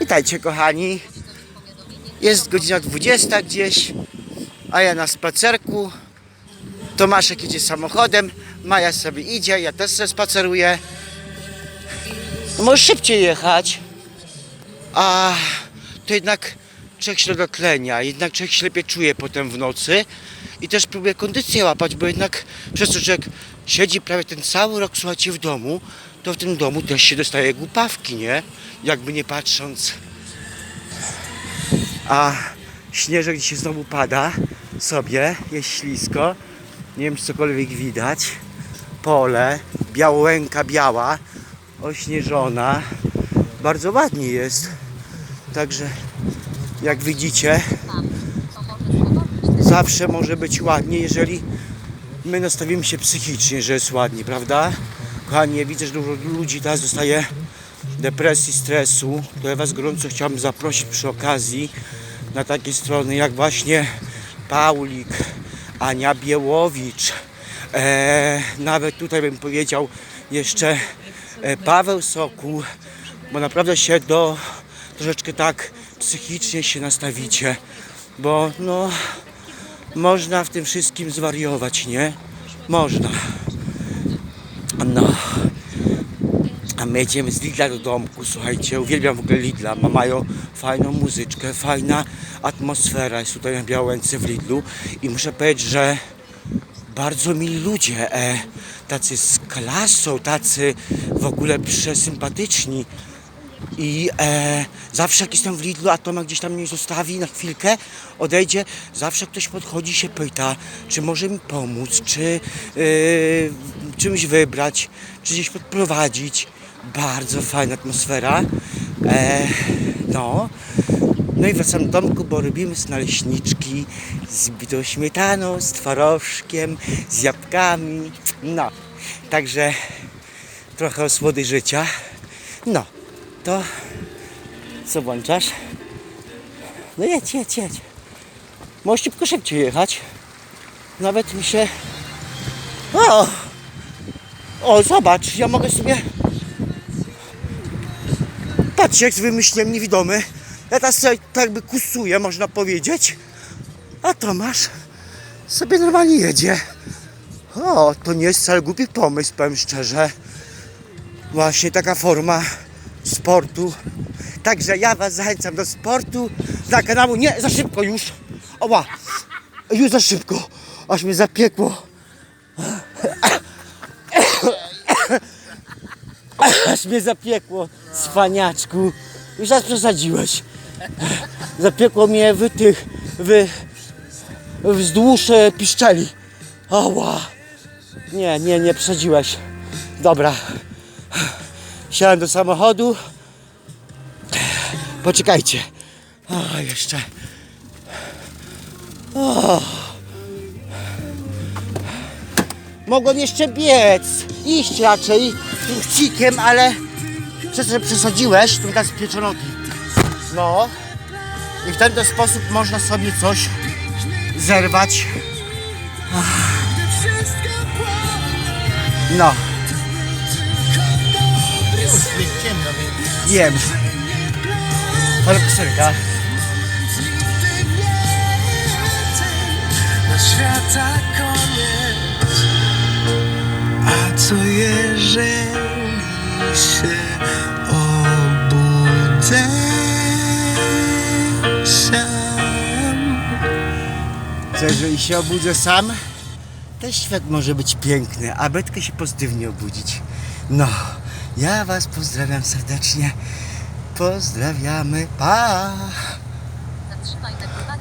Witajcie kochani. Jest godzina 20 gdzieś, a ja na spacerku. Tomaszek jedzie samochodem, Maja sobie idzie, ja też sobie spaceruję. No możesz szybciej jechać. A to jednak człowiek się dotlenia, jednak człowiek się lepiej czuje potem w nocy i też próbuje kondycję łapać, bo jednak przez to, że siedzi prawie ten cały rok, słuchajcie, w domu, to w tym domu też się dostaje głupawki, nie? Jakby nie patrząc. A śnieżek dzisiaj znowu pada sobie, jest ślisko. Nie wiem, czy cokolwiek widać. Pole, białęka biała, ośnieżona. Bardzo ładnie jest. Także jak widzicie, zawsze może być ładnie, jeżeli my nastawimy się psychicznie, że jest ładnie, prawda? Kochani, widzę, że dużo ludzi teraz dostaje depresji, stresu. To ja Was gorąco chciałbym zaprosić przy okazji na takie strony jak właśnie Paulik, Ania Biełowicz, e, nawet tutaj bym powiedział jeszcze e, Paweł Sokół, bo naprawdę się do troszeczkę tak psychicznie się nastawicie, bo no można w tym wszystkim zwariować, nie? Można. No. A my jedziemy z Lidla do domku, słuchajcie, uwielbiam w ogóle Lidla, ma, mają fajną muzyczkę, fajna atmosfera jest tutaj na Białęce w Lidlu i muszę powiedzieć, że bardzo mili ludzie, e, tacy z klasą, tacy w ogóle przesympatyczni i e, zawsze jak jestem w Lidlu, a Tomek gdzieś tam mnie zostawi na chwilkę, odejdzie, zawsze ktoś podchodzi się pyta, czy może mi pomóc, czy yy, czymś wybrać, czy gdzieś podprowadzić. Bardzo fajna atmosfera. E, no. No i wracam do domku, bo robimy z naleśniczki z bitą śmietaną, z twarożkiem, z jabłkami. No. Także trochę osłody życia. No. To co włączasz? No jedź, jedź, jedź. Możesz szybko szybciej jechać. Nawet mi się... O! O, zobacz, ja mogę sobie... Patrz, jak wymyśliłem niewidomy. Ja teraz sobie tak jakby kusuję, można powiedzieć. A Tomasz sobie normalnie jedzie. O, to nie jest wcale głupi pomysł, powiem szczerze. Właśnie taka forma sportu. Także ja Was zachęcam do sportu, dla kanału. Nie, za szybko już. Oła, już za szybko. Aż mnie zapiekło. Aż mnie zapiekło, cwaniaczku. Już raz przesadziłeś. Zapiekło mnie w tych, w, wzdłuż e, piszczeli. Oła. Nie, nie, nie przesadziłeś. Dobra. Wsiadłem do samochodu. Poczekajcie. O, jeszcze. O. Mogłem jeszcze biec. Iść raczej punkcikiem, ale przez że przesadziłeś, to mi teraz pieczonogi. No. I w ten sposób można sobie coś zerwać. No. Ale piosenka. na świata koniec. A co jeżeli się obudzę sam? Co jeżeli się obudzę sam, to świat może być piękny, a Betka się pozytywnie obudzić. No, ja was pozdrawiam serdecznie. Pozdrawiamy, pa!